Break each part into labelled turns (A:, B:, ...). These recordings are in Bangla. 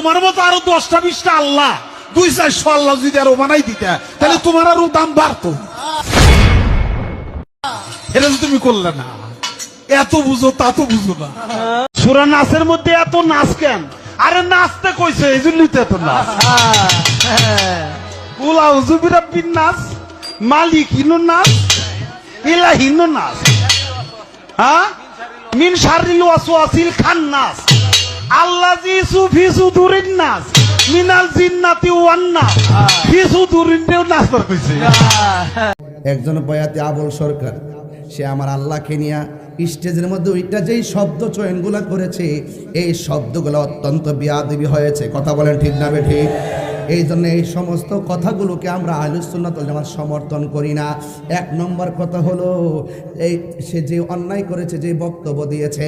A: তোমার মতো আরও দশটা, বিশটা আল্লাহ। দুই চারশো আল্লাহ যদি আরও বানাই দিতে, তাহলে তোমার আরও দাম বাড়তো। এটা তুমি করলে না, এত বুঝো, তা তো বুঝো না। সুরা নাচের মধ্যে এত নাচ কেন? আরে নাচতে কইছে, এই জন্যই তো এত নাচ। উলাউ জুবিরা বিন নাচ মালিক হিনো নাচ ইলা হিনো নাচ হ্যাঁ? মিন শারিল ওয়াসওয়াসিল খান্নাস আল্লাজি সুফি সুদুরিন নাস, মিনাল জিন্নাতি ওয়ান নাস, ফি দেও নাস করতেছে।
B: একজন বয়াতি আবুল সরকার, সে আমার আল্লাহকে নিয়ে স্টেজের মধ্যে ওইটা যেই শব্দ চয়নগুলা করেছে, এই শব্দগুলো অত্যন্ত বিয়াদবি হয়েছে। কথা বলেন ঠিক না বে ঠিক? এই জন্য এই সমস্ত কথাগুলোকে আমরা আলুসুন্নাতল জামাত সমর্থন করি না। এক নম্বর কথা হলো, এই সে যে অন্যায় করেছে, যে বক্তব্য দিয়েছে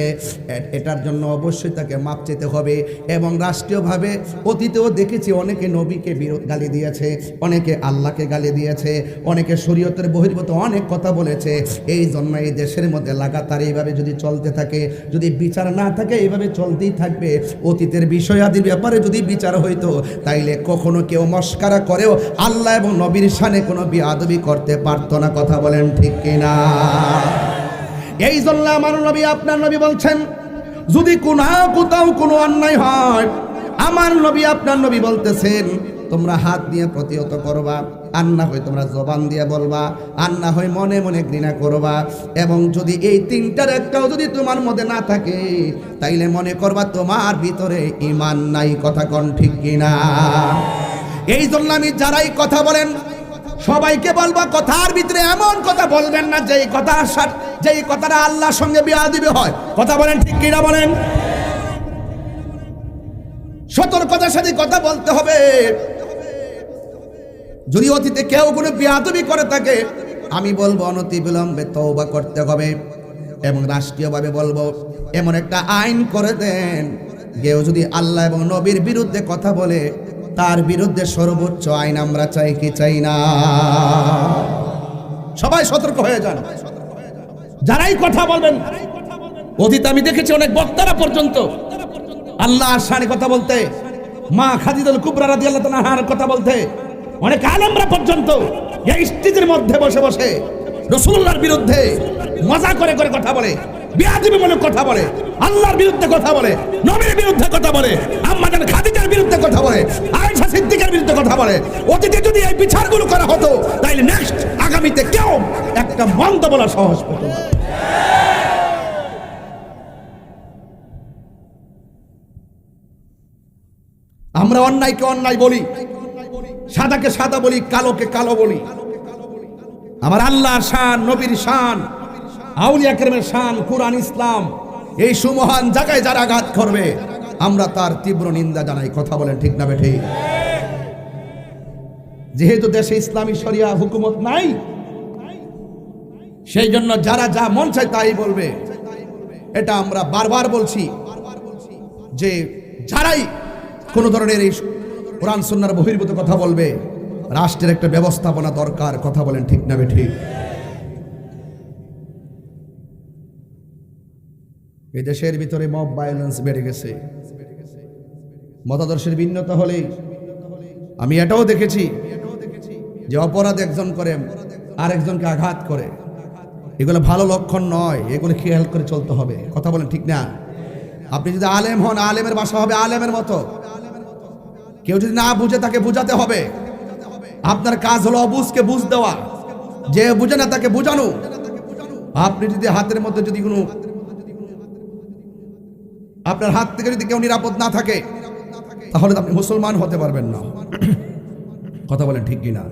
B: এটার জন্য অবশ্যই তাকে মাপ চেতে হবে এবং রাষ্ট্রীয়ভাবে অতীতেও দেখেছি অনেকে নবীকে বিরোধ গালি দিয়েছে, অনেকে আল্লাহকে গালি দিয়েছে, অনেকে শরীয়তের বহির্ভূত অনেক কথা বলেছে। এই জন্য এই দেশের মধ্যে লাগাতার এইভাবে যদি চলতে থাকে, যদি বিচার না থাকে, এইভাবে চলতেই থাকবে। অতীতের বিষয়াদির ব্যাপারে যদি বিচার হইতো, তাইলে কখনো কেউ মস্কারা করেও আল্লাহ এবং নবীর সানে কোনো বিয়াদবি করতে পারতো না, কথা বলেন ঠিক কিনা? এই জন্য আমার নবী, আপনার নবী বলছেন, যদি কোনা কোথাও কোনো অন্যায় হয়, আমার নবী, আপনার নবী বলতেছেন, তোমরা হাত দিয়ে প্রতিহত করবা। আর না হয় তোমরা জবান দিয়ে বলবা আর না হয় মনে মনে ঘৃণা করবা, এবং যদি এই তিনটার একটাও যদি তোমার মধ্যে না থাকে, তাইলে মনে করবা তোমার ভিতরে ইমান নাই, কথা কন ঠিক কিনা? এই জন্য আমি যারাই কথা বলেন, সবাইকে বলব, কথার ভিতরে এমন কথা বলবেন না, যেই কথা যেই কথাটা আল্লাহর সঙ্গে বিয়া দিবে হয়, কথা বলেন ঠিক কিনা বলেন? সতর্কতার সাথে কথা বলতে হবে। যদি অতীতে কেউ কোনো বিয়াদবি করে থাকে আমি বলব অনতি বিলম্বে করতে হবে। এবং রাষ্ট্রীয়ভাবে বলব, এমন একটা আইন করে দেন, কেউ যদি আল্লাহ এবং নবীর বিরুদ্ধে কথা বলে, তার বিরুদ্ধে সর্বোচ্চ আইন আমরা চাই কি চাই না। সবাই সতর্ক হয়ে যান। যারাই কথা বলবেন, অতীত আমি দেখেছি অনেক বক্তারা পর্যন্ত, আল্লাহ শানে কথা বলতে, মা খাদিদুল কুবরা রাদিয়াল্লাহু তাআলার কথা বলতে অনেক আলেমরা পর্যন্ত এই স্টেজের মধ্যে বসে বসে রসুল্লাহর বিরুদ্ধে মজা করে করে কথা বলে, বিয়াদিবি মনে কথা বলে, আল্লাহর বিরুদ্ধে কথা বলে, নবীর বিরুদ্ধে কথা বলে, আম্মাজান খাদিজার বিরুদ্ধে কথা বলে, আয়েশা সিদ্দিকের বিরুদ্ধে কথা বলে। অতীতে যদি এই বিচারগুলো করা হতো তাহলে নেক্সট আগামীতে কেউ একটা মন্দ বলার সাহস পেত আমরা অন্যায়কে অন্যায় বলি। সাদাকে সাদা বলি, কালোকে কালো বলি। আমার আল্লাহ শান, নবীর শান, আউলিয়া কেরমের শান, কুরআন, ইসলাম, এই সুমহান জায়গায় যারা আঘাত করবে, আমরা তার তীব্র নিন্দা জানাই। কথা বলেন ঠিক না বেঠে? যেহেতু দেশে ইসলামী শরিয়া হুকুমত নাই, সেই জন্য যারা যা মন চায় তাই বলবে। এটা আমরা বারবার বলছি যে, যারাই কোনো ধরনের এই কোরআন সুন্নার বহির্ভূত কথা বলবে। রাষ্ট্রের একটা ব্যবস্থাপনা দরকার, কথা বলেন ঠিক না ঠিক এই দেশের ভিতরে মব ভায়োলেন্স বেড়ে গেছে। মতাদর্শের ভিন্নতা হলে আমি এটাও দেখেছি যে অপরাধ একজন করে, আরেকজনকে আঘাত করে। এগুলো ভালো লক্ষণ নয়, এগুলো খেয়াল করে চলতে হবে। কথা বলেন ঠিক না? আপনি যদি আলেম হন, আলেমের বাসা হবে আলেমের মতো। কেউ যদি না বুঝে তাকে বুঝাতে হবে। আপনার কাজ হলো অবুজকে বুঝ দেওয়া। যে বুঝে না তাকে বুঝানো। আপনি যদি হাতের মধ্যে যদি কোনো আপনার হাত থেকে যদি কেউ নিরাপদ না থাকে, তাহলে আপনি মুসলমান হতে পারবেন না। কথা বলেন ঠিক কিনা?